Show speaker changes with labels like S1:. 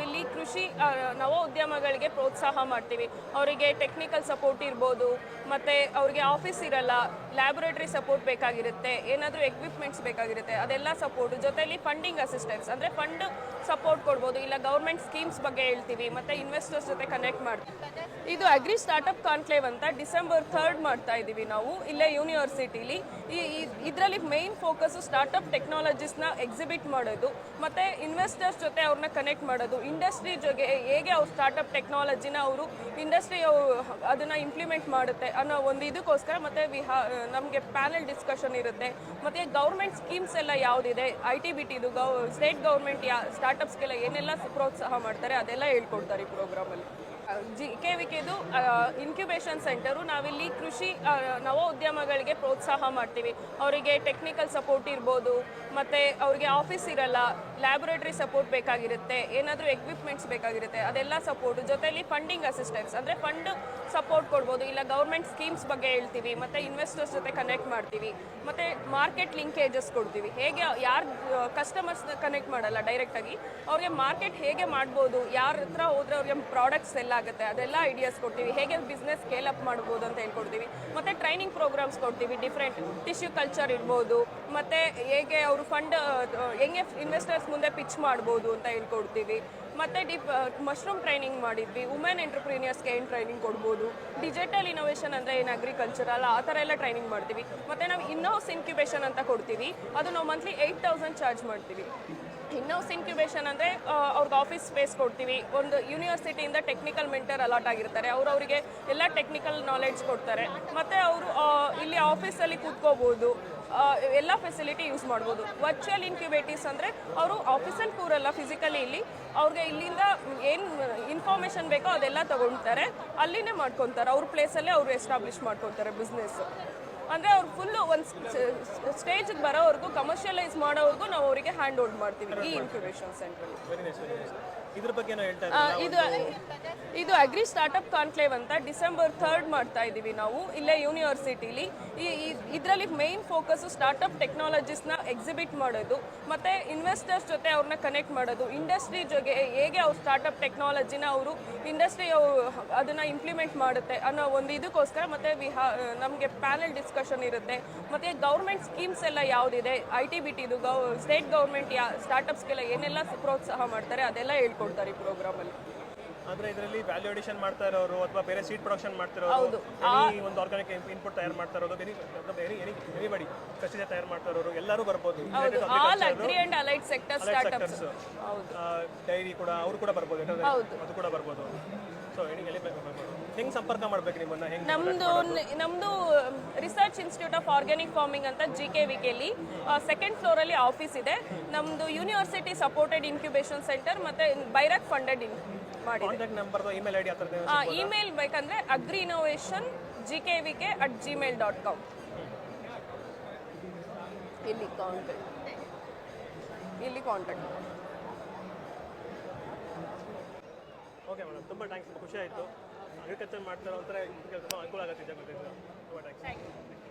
S1: ನಾವಿಲ್ಲಿ ಕೃಷಿ ನವೋದ್ಯಮಗಳಿಗೆ ಪ್ರೋತ್ಸಾಹ ಮಾಡ್ತೀವಿ. ಅವರಿಗೆ ಟೆಕ್ನಿಕಲ್ ಸಪೋರ್ಟ್ ಇರ್ಬೋದು, ಮತ್ತು ಅವರಿಗೆ ಆಫೀಸ್ ಇರಲ್ಲ ಲ್ಯಾಬೊರೇಟರಿ ಸಪೋರ್ಟ್ ಬೇಕಾಗಿರುತ್ತೆ, ಏನಾದರೂ ಎಕ್ವಿಪ್ಮೆಂಟ್ಸ್ ಬೇಕಾಗಿರುತ್ತೆ, ಅದೆಲ್ಲ ಸಪೋರ್ಟ್ ಜೊತೆಯಲ್ಲಿ ಫಂಡಿಂಗ್ ಅಸಿಸ್ಟೆನ್ಸ್ ಅಂದರೆ ಫಂಡ್ ಸಪೋರ್ಟ್ ಕೊಡ್ಬೋದು, ಇಲ್ಲ ಗೌರ್ಮೆಂಟ್ ಸ್ಕೀಮ್ಸ್ ಬಗ್ಗೆ ಹೇಳ್ತೀವಿ, ಮತ್ತು ಇನ್ವೆಸ್ಟರ್ಸ್ ಜೊತೆ ಕನೆಕ್ಟ್ ಮಾಡ್ತೀವಿ ಇದು ಅಗ್ರಿ ಸ್ಟಾರ್ಟಪ್ ಕಾನ್ಕ್ಲೇವ್ ಅಂತ ಡಿಸೆಂಬರ್ ಥರ್ಡ್ ಮಾಡ್ತಾ ಇದ್ದೀವಿ ನಾವು, ಇಲ್ಲೇ ಯೂನಿವರ್ಸಿಟಿಲಿ ಈ ಇದರಲ್ಲಿ ಮೇನ್ ಫೋಕಸ್ ಸ್ಟಾರ್ಟಪ್ ಟೆಕ್ನಾಲಜೀಸ್ನ ಎಕ್ಸಿಬಿಟ್ ಮಾಡೋದು, ಮತ್ತು ಇನ್ವೆಸ್ಟರ್ಸ್ ಜೊತೆ ಅವ್ರನ್ನ ಕನೆಕ್ಟ್ ಮಾಡೋದು ಇಂಡಸ್ಟ್ರಿ ಜೊತೆ ಹೇಗೆ ಅವ್ರು ಸ್ಟಾರ್ಟಪ್ ಟೆಕ್ನಾಲಜಿನ ಅವರು ಇಂಡಸ್ಟ್ರಿ ಅದನ್ನು ಇಂಪ್ಲಿಮೆಂಟ್ ಮಾಡುತ್ತೆ ಅನ್ನೋ ಒಂದು ಇದಕ್ಕೋಸ್ಕರ ಮತ್ತು ವಿ ನಮಗೆ ಪ್ಯಾನೆಲ್ ಡಿಸ್ಕಷನ್ ಇರುತ್ತೆ. ಮತ್ತು ಗೌರ್ಮೆಂಟ್ ಸ್ಕೀಮ್ಸ್ ಎಲ್ಲ ಯಾವುದಿದೆ? ಐ ಟಿ ಬಿ ಟಿದು ಗೌ ಸ್ಟೇಟ್ ಗೌರ್ಮೆಂಟ್ ಯಾ ಸ್ಟಾರ್ಟಪ್ಸ್ಗೆಲ್ಲ ಏನೆಲ್ಲ ಪ್ರೋತ್ಸಾಹ ಮಾಡ್ತಾರೆ ಅದೆಲ್ಲ ಹೇಳ್ಕೊಡ್ತಾರೆ ಈ ಪ್ರೋಗ್ರಾಮಲ್ಲಿ ಜಿ ಕೆ ವಿ ಕೆದು ಇನ್ಕ್ಯುಬೇಷನ್ ಸೆಂಟರು ನಾವಿಲ್ಲಿ ಕೃಷಿ ನವೋದ್ಯಮಗಳಿಗೆ ಪ್ರೋತ್ಸಾಹ ಮಾಡ್ತೀವಿ. ಅವರಿಗೆ ಟೆಕ್ನಿಕಲ್ ಸಪೋರ್ಟ್ ಇರ್ಬೋದು. ಮತ್ತು ಅವ್ರಿಗೆ ಆಫೀಸ್ ಇರಲ್ಲ ಲ್ಯಾಬೊರೇಟರಿ ಸಪೋರ್ಟ್ ಬೇಕಾಗಿರುತ್ತೆ, ಏನಾದರೂ ಎಕ್ವಿಪ್ಮೆಂಟ್ಸ್ ಬೇಕಾಗಿರುತ್ತೆ, ಅದೆಲ್ಲ ಸಪೋರ್ಟ್ ಜೊತೆಯಲ್ಲಿ ಫಂಡಿಂಗ್ ಅಸಿಸ್ಟೆನ್ಸ್ ಅಂದರೆ ಫಂಡ್ ಸಪೋರ್ಟ್ ಕೊಡ್ಬೋದು. ಇಲ್ಲ ಗೌರ್ಮೆಂಟ್ ಸ್ಕೀಮ್ಸ್ ಬಗ್ಗೆ ಹೇಳ್ತೀವಿ, ಮತ್ತು ಇನ್ವೆಸ್ಟರ್ಸ್ ಜೊತೆ ಕನೆಕ್ಟ್ ಮಾಡ್ತೀವಿ, ಮತ್ತು ಮಾರ್ಕೆಟ್ ಲಿಂಕೇಜಸ್ ಕೊಡ್ತೀವಿ. ಹೇಗೆ ಯಾರು ಕಸ್ಟಮರ್ಸ್ ಕನೆಕ್ಟ್ ಮಾಡಲ್ಲ ಡೈರೆಕ್ಟಾಗಿ ಅವ್ರಿಗೆ ಮಾರ್ಕೆಟ್ ಹೇಗೆ ಮಾಡ್ಬೋದು, ಯಾರ ಹತ್ರ ಹೋದ್ರೆ ಅವ್ರಿಗೆ ಪ್ರಾಡಕ್ಟ್ಸ್ ಎಲ್ಲ ಆಗುತ್ತೆ, ಅದೆಲ್ಲ ಐಡಿಯಾಸ್ ಕೊಡ್ತೀವಿ. ಹೇಗೆ ಬಿಸ್ನೆಸ್ ಸ್ಕೇಲ್ ಅಪ್ ಮಾಡ್ಬೋದು ಅಂತ ಹೇಳ್ಕೊಡ್ತೀವಿ. ಮತ್ತು ಟ್ರೈನಿಂಗ್ ಪ್ರೋಗ್ರಾಮ್ಸ್ ಕೊಡ್ತೀವಿ ಡಿಫ್ರೆಂಟ್ ಟಿಶ್ಯೂ ಕಲ್ಚರ್ ಇರ್ಬೋದು, ಮತ್ತು ಹೇಗೆ ಅವರು ಫಂಡ್ ಹೆಂಗೆ ಇನ್ವೆಸ್ಟರ್ಸ್ ಮುಂದೆ ಪಿಚ್ ಮಾಡ್ಬೋದು ಅಂತ ಹೇಳ್ಕೊಡ್ತೀವಿ. ಮತ್ತು ಡಿಪ್ ಮಶ್ರೂಮ್ ಟ್ರೈನಿಂಗ್ ಮಾಡಿದ್ವಿ. ವುಮೆನ್ ಎಂಟರ್ಪ್ರೀನಿಯರ್ಸ್ಗೆ ಏನು ಟ್ರೈನಿಂಗ್ ಕೊಡ್ಬೋದು. ಡಿಜಿಟಲ್ ಇನೋವೇಷನ್ ಅಂದರೆ ಏನು ಅಗ್ರಿಕಲ್ಚರ್ ಅಲ್ಲ, ಆ ಥರ ಎಲ್ಲ ಟ್ರೈನಿಂಗ್ ಮಾಡ್ತೀವಿ. ಮತ್ತು ನಾವು ಇನ್ನೋಸ್ ಇನ್ಕ್ಯುಬೇಷನ್ ಅಂತ ಕೊಡ್ತೀವಿ. ಅದು ನಾವು ಮಂತ್ಲಿ ಏಯ್ಟ್ ತೌಸಂಡ್ ಚಾರ್ಜ್ ಮಾಡ್ತೀವಿ. ಇನ್ನೋಸ್ ಇನ್ಕ್ಯುಬೇಷನ್ ಅಂದರೆ ಅವ್ರಿಗೆ ಆಫೀಸ್ ಸ್ಪೇಸ್ ಕೊಡ್ತೀವಿ. ಒಂದು ಯೂನಿವರ್ಸಿಟಿಯಿಂದ ಟೆಕ್ನಿಕಲ್ ಮೆಂಟರ್ ಅಲಾಟ್ ಆಗಿರ್ತಾರೆ. ಅವರು ಅವರಿಗೆ ಎಲ್ಲ ಟೆಕ್ನಿಕಲ್ ನಾಲೆಡ್ಜ್ ಕೊಡ್ತಾರೆ. ಮತ್ತು ಅವರು ಇಲ್ಲಿ ಆಫೀಸಲ್ಲಿ ಕೂತ್ಕೋಬೋದು. ಎಲ್ಲ ಫೆಸಿಲಿಟಿ ಯೂಸ್ ಮಾಡ್ಬೋದು. ವರ್ಚುವಲ್ ಇನ್ಕ್ಯುಬೇಟಿವ್ಸ್ ಅಂದರೆ ಅವರು ಆಫೀಸಲ್ಲಿ ಕೂರಲ್ಲ ಫಿಸಿಕಲಿ ಇಲ್ಲಿ. ಅವ್ರಿಗೆ ಇಲ್ಲಿಂದ ಏನು ಇನ್ಫಾರ್ಮೇಷನ್ ಬೇಕೋ ಅದೆಲ್ಲ ತೊಗೊಳ್ತಾರೆ ಅಲ್ಲಿನೇ ಮಾಡ್ಕೊತಾರೆ. ಅವ್ರ ಪ್ಲೇಸಲ್ಲೇ ಅವರು ಎಸ್ಟಾಬ್ಲಿಷ್ ಮಾಡ್ಕೊತಾರೆ ಬಿಸ್ನೆಸ್ ಅಂದರೆ ಅವ್ರು ಫುಲ್ಲು ಒಂದು ಸ್ಟೇಜಿಗೆ ಬರೋವರೆಗೂ ಕಮರ್ಷಿಯಲೈಸ್ ಮಾಡೋವರೆಗೂ ನಾವು ಅವರಿಗೆ ಹ್ಯಾಂಡ್ ಹೋಲ್ಡ್ ಮಾಡ್ತೀವಿ ಈ ಇನ್ಕ್ಯುಬೇಷನ್ ಸೆಂಟ್ರಲ್ಲಿ
S2: ಇದ್ರ ಬಗ್ಗೆ
S1: ಇದು ಇದು ಅಗ್ರಿ ಸ್ಟಾರ್ಟ್ಅಪ್ ಕಾನ್ಕ್ಲೇವ್ ಅಂತ ಡಿಸೆಂಬರ್ ಥರ್ಡ್ ಮಾಡ್ತಾ ಇದ್ದೀವಿ ನಾವು ಇಲ್ಲೇ ಯೂನಿವರ್ಸಿಟಿಲಿ ಈ ಇದರಲ್ಲಿ ಮೇನ್ ಫೋಕಸ್ ಸ್ಟಾರ್ಟಪ್ನ ಎಕ್ಸಿಬಿಟ್ ಮಾಡೋದು ಮತ್ತು ಇನ್ವೆಸ್ಟರ್ಸ್ ಜೊತೆ ಅವ್ರನ್ನ ಕನೆಕ್ಟ್ ಮಾಡೋದು ಇಂಡಸ್ಟ್ರಿ ಜೊತೆ ಹೇಗೆ ಅವ್ರು ಸ್ಟಾರ್ಟ್ಅಪ್ ಟೆಕ್ನಾಲಜಿನ ಅವರು ಇಂಡಸ್ಟ್ರಿ ಅದನ್ನು ಇಂಪ್ಲಿಮೆಂಟ್ ಮಾಡುತ್ತೆ ಅನ್ನೋ ಒಂದು ಇದಕ್ಕೋಸ್ಕರ ಮತ್ತು ವಿ ಹಾ ನಮಗೆ ಪ್ಯಾನಲ್ ಡಿಸ್ಕಷನ್ ಇರುತ್ತೆ. ಮತ್ತು ಗೌರ್ಮೆಂಟ್ ಸ್ಕೀಮ್ಸ್ ಎಲ್ಲ ಯಾವುದಿದೆ? ಐ ಟಿ ಬಿ ಟಿದು ಗೌ ಸ್ಟೇಟ್ ಗೌರ್ಮೆಂಟ್ ಯಾ ಸ್ಟಾರ್ಟಪ್ಸ್ಗೆಲ್ಲ ಏನೆಲ್ಲ ಪ್ರೋತ್ಸಾಹ ಮಾಡ್ತಾರೆ ಅದೆಲ್ಲ ಹೇಳ್ಕೊಡ್ತಾರೆ ಈ ಪ್ರೋಗ್ರಾಮಲ್ಲಿ
S2: ಅಂದ್ರೆ ಇದರಲ್ಲಿ ವ್ಯಾಲ್ಯೂ ಅಡಿಷನ್ ಮಾಡ್ತಾ ಇರೋರು ಅಥವಾ ಬೇರೆ ಸೀಡ್ ಪ್ರೊಡಕ್ಷನ್ any ಒಂದು ಆರ್ಗಾನಿಕ್ ಇನ್ಪುಟ್ ತಯಾರು ಮಾಡ್ತಾ ಇರೋದು ಎನಿ ಎನಿ ಎನಿಬಡಿ ಕಸಿಜ ತಯಾರು ಮಾಡ್ತಾ ಇರೋರು ಎಲ್ಲರೂ ಬರ್ಬೋದು.
S1: ಹೌದು. All agri and allied sector startups ಹೌದು.
S2: ಡೈರಿ ಕೂಡ ಅವರು ಕೂಡ ಬರ್ಬೋದು ಅದು ಕೂಡ ಬರ್ಬೋದು. ಸೊ ಎನಿ ಎಲ್ಲಿ ಬರ್ಬೋದು. ಹೆಂಗ್ ಸಂಪರ್ಕ ಮಾಡ್ಬೇಕು ನಿಮ್ಮನ್ನ? ಹೆಂಗ್
S1: ನಮ್ದು ನಮ್ದು research institute of organic farming ಅಂತ ಜಿ ಕೆ ವಿ ಕೆಲಿ ಸೆಕೆಂಡ್ ಫ್ಲೋರ್ ಅಲ್ಲಿ ಆಫೀಸ್ ಇದೆ. ನಮ್ದು ಯೂನಿವರ್ಸಿಟಿ ಸಪೋರ್ಟೆಡ್ ಇನ್ಕ್ಯುಬೇಷನ್ ಸೆಂಟರ್ ಮತ್ತೆ BIRAC funded in
S2: contact number ID
S1: email ಬೇಕಂದ್ರೆ agri innovation G K V K at Gmail dot com ಇಲ್ಲಿ contact ಇಲ್ಲಿ contact
S2: okay madam ತುಂಬ thanks ಖುಷಿ ಆಯಿತು. ಅಗ್ರಿಕಲ್ಚರ್ ಮಾಡ್ತಾರೋ ಒಂಥರ ತುಂಬ ಅನುಕೂಲ ಆಗುತ್ತೆ ಜಾಗೃತಿ ತುಂಬ ಥ್ಯಾಂಕ್ಸ್